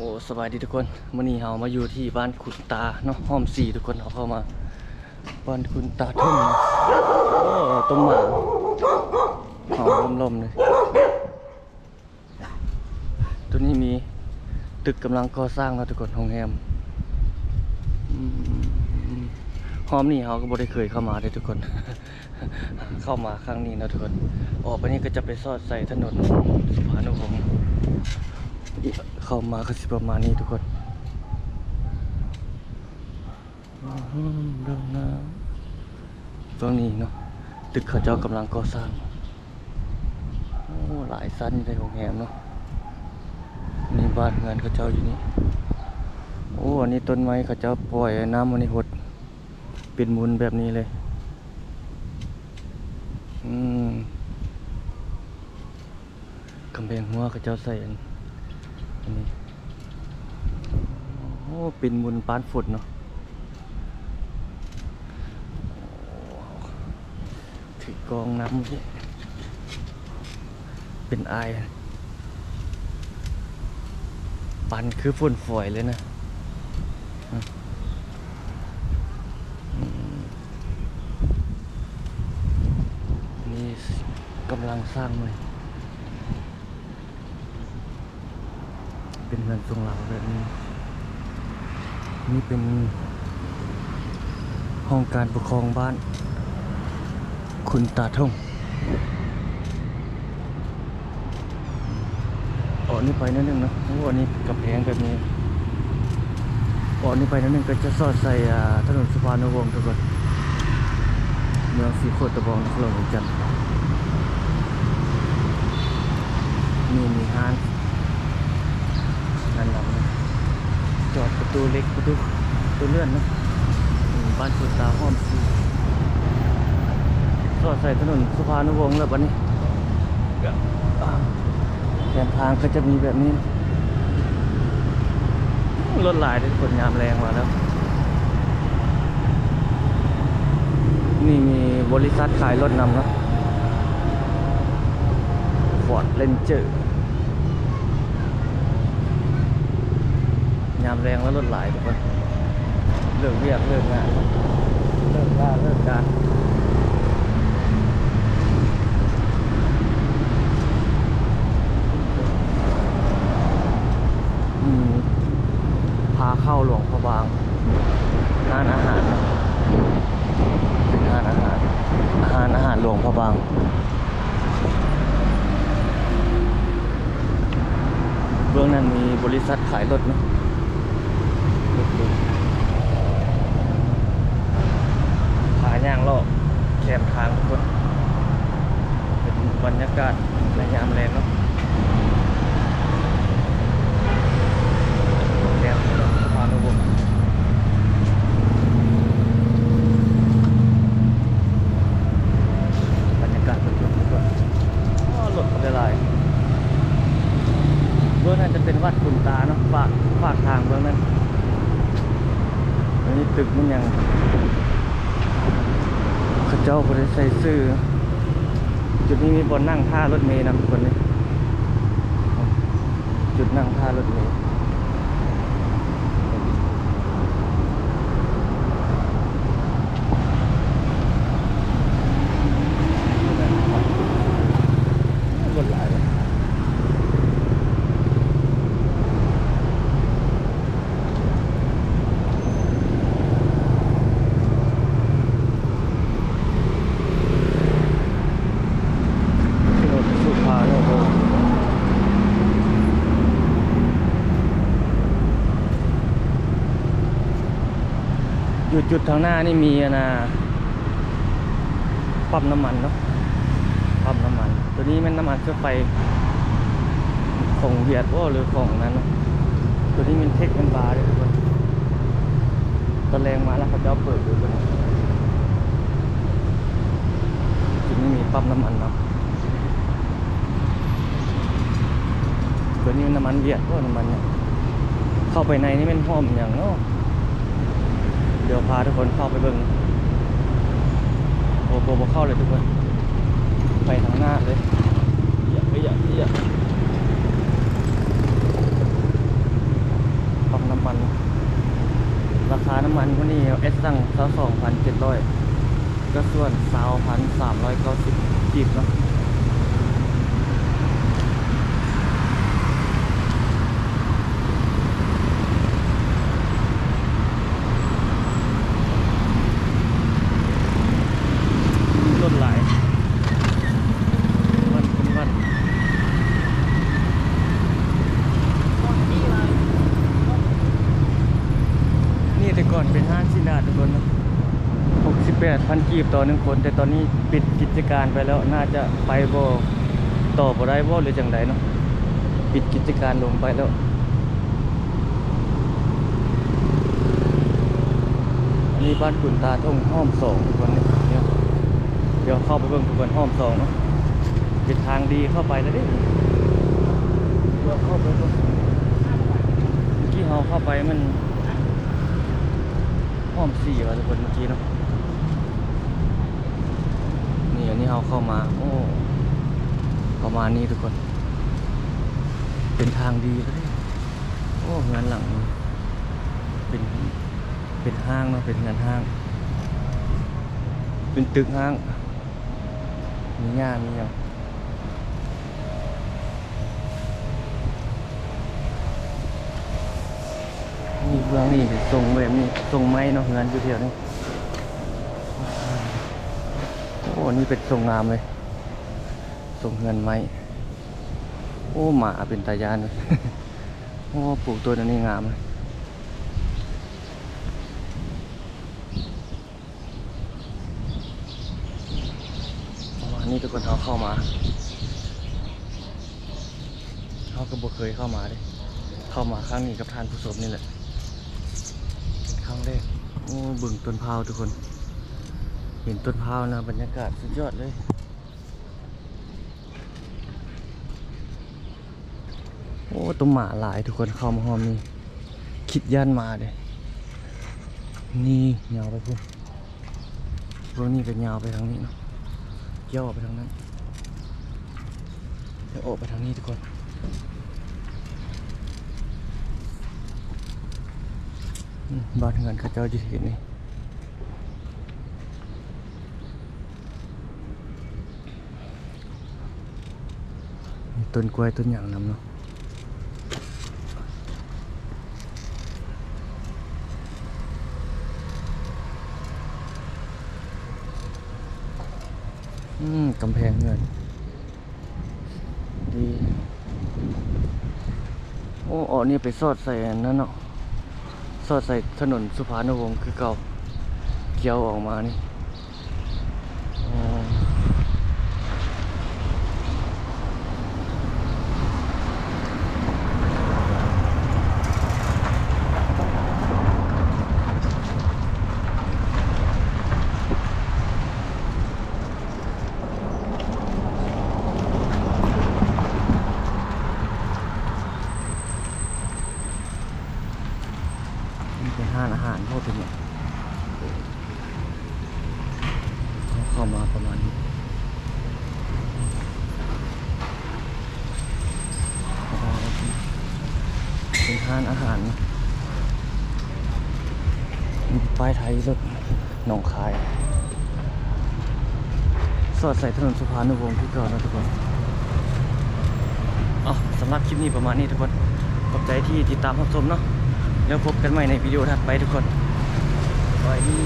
โอ้สบายดีทุกคนมื่อนี้เรามาอยู่ที่บ้านคุณตาเนาะห้อมสี่ทุกคนเราเข้ามา บ้านคุณตาทุ่มโอ้ต้มหมาหอมลมๆเลยตัวนี้มีตึกกำลังก่อสร้างเนาะทุกคนโรงแรมห้อมนี่เราก็บ่ได้เคยเข้ามาเลยทุกคน เข้ามาครั้งนี้นะทุกคน ออกไปนี่ก็จะไปซอดใส่ถนนสุภานุวงศ์ เข้ามาก็สิประมาณนี้ทุกคนอืมเรื่องน้ำตรงนี้เนาะตึกเขาเจ้ากำลังก่อสร้างโอ้หลายสั้นอยู่ในโรงแรมเนาะนี่บ้านเงินเขาเจ้าอยู่นี่โอ้อันนี้ต้นไม้เขาเจ้าปล่อยน้ำมันนี่หดเป็นมุนแบบนี้เลยอืมกำแพงหัวเขาเจ้าใส่อัน อันนี้ โอ้ปินมุนปานฝุดเนาะถือกองน้ำนี่เป็นไอปันคือฝุ่นฝอยเลยนะนี่กำลังสร้างใหม่ เป็นเงินทรงเราแบบนี้ นี่เป็นห้องการปกครองบ้าน คุณตาทงอ๋อนี่ไปนิดนึงนะโอ้อันนี้กับแพงแบบนี้อ๋อนี่ไปนิดนึงก็จะสอดใส่ถนนสุพรรณวงศ์ทุกคนเมืองสีโคตรตะบองนครหลวงของจันทร์นี่มีห้า นนั่นหลังจอดประตูเล็กประตูประตูเลื่อนนะบ้านสุดตาห้อมซีสอดใส่ถนนสุภานุวงศ์แล้วบัดนี้แผนทางก็จะมีแบบนี้รถหลายที่คนยามแรงมาแล้ว นี่มีบริษัทขายรถนำนะฟอร์ดเลนเจอร์ ยามแรงแล้วรถหลายทุกคนเลิกเรียกเลิกงานเลิกล่าเลิกการพาเข้าหลวงพระบางร้านอาหารเป็นร้านอาหารอาหารอาหารหลวงพระบางเบื้องนั้นมีบริษัทขายรถเนอะ รถยนต์ผาย่างลอกแคมทางทุกคนเป็นบรรยากาศในยามแรงเนาะแคมสะพานอุบลบรรยากาศสดๆทุกคนอ้อรถมันละลายเบื้องนั้นจะเป็นวัดขุนตาเนาะฝากฝากทางเบื้องนั้น อันนี้ตึกมันยังข้าเจ้าบริใส่ซื้อ จุดนี้มีบนนั่งท่ารถเมล์นะทุกคนนี่จุดนั่งท่ารถเมล์รถหลายเลย ถนนสุภาโนโบอยู่ จุดทางหน้านี่มีนะปั๊มน้ำมันเนาะปั๊มน้ำมัน ตัวนี้มันน้ำมันเครื่องไฟของเวียดว่าหรือของนั้นเนาะตัวนี้มันเทคมันบาร์เลยทุกคนตอนแรงมาแล้วเขาจะเปิดดูตันี้จุดนี้มีปั๊มน้ำมันเนาะตัวนี้มันน้ำมันเวียดว่าน้ำมันเนี่ยเข้าไปในนี่เป็นหอมอย่างเนาะ เดี๋ยวพาทุกคนเข้าไปเบิ่งโอ้โหเข้าเลยทุกคน ไปทางหน้าเลยอย่าอย่าอย่าปั๊มน้ำมัน ราคาน้ำมันวันี้เอสสั่งสองพันเจ็ดร้อยก็ส่วนสาวพันสามร้อยเก้าสิบจีบเนาะ แต่ก่อนเป็นห้างสินาทุกคนนะ68พันกีบต่อหนึ่งคน แต่ตอนนี้ปิดกิจการไปแล้วน่าจะไปบ่ต่อบ่ได้บ่หรือจังไดเนาะปิดกิจการลงไปแล้วอันนี้บ้านขุนตาท่งห้อมสองทุกคนเนี่ยเนี่ยเดี๋ยวเข้าไปเบิ่งทุกคนห้อมสองเนาะเป็นทางดีเข้าไปแล้วดิเดี๋ยวเข้าไปเบิ่งเมื่อกี้เราเข้าไปมัน ห้อมสี่ว่ะทุกคนเมื่อกี้เนาะนี่อันนี้เราเข้ามา โอ้ประมาณนี้ทุกคน เป็นทางดีเลยโอ้งานหลังเป็นเป็นห้างเนาะเป็นงานห้าง เป็นตึกห้าง มีหญ้ามีอย่าง นี่เบื้องนี่ทรงแบบนี้ทรงไม้เนาะงานอยู่เที่ยวนี่โอ้นี่เป็นทรงงามเลยทรงเงินไม้โอ้หมาเป็นตายานเลยโอ้ปลูกตัวนี้งามเลยนี้ทุกคนเขาเข้ามาเขาก็บ่เคยเข้ามาเลยเข้ามาครั้งนี้กับทานผู้ชมนี่แหละ ครั้งแรกโอ้บึงต้นพาวทุกคน เห็นต้นพาวนะบรรยากาศสุดยอดเลยโอ้ตัวหมาหลายทุกคนเข้ามาหอมนี่คิดย่านมาเลยนี่ยาวไปพุ่นพวกนี้ก็ยาวไปทางนี้เนาะเกี่ยวออกไปทางนั้นเดี๋ยวออกไปทางนี้ทุกคน อืม บ้านเงินเขาเจ้าจะเห็นนี่ต้นกล้วยต้นอย่างนำเนาะอืมกำแพงเงินดีโอ้อ๋อนี่ไปสอดใส่นั่นเนาะ สอดใส่ถนนสุภาณวงศ์คือเก่าเกี่ยวออกมานี่อ๋อนี่เป็นห้านอาหารพวกเป็นเนี่ยเขาเข้ามาประมาณนี้ ร้านอาหารป้ายไทยรถหนองคาย สอดใส่ถนนสุภาณวงศ์ที่เก่อนนะทุกคนอ๋อสำหรับคลิปนี้ประมาณนี้ทุกคน ขอบใจที่ติดตามรับชมเนาะแล้วพบกันใหม่ในวิดีโอถัดไปทุกคนบายดี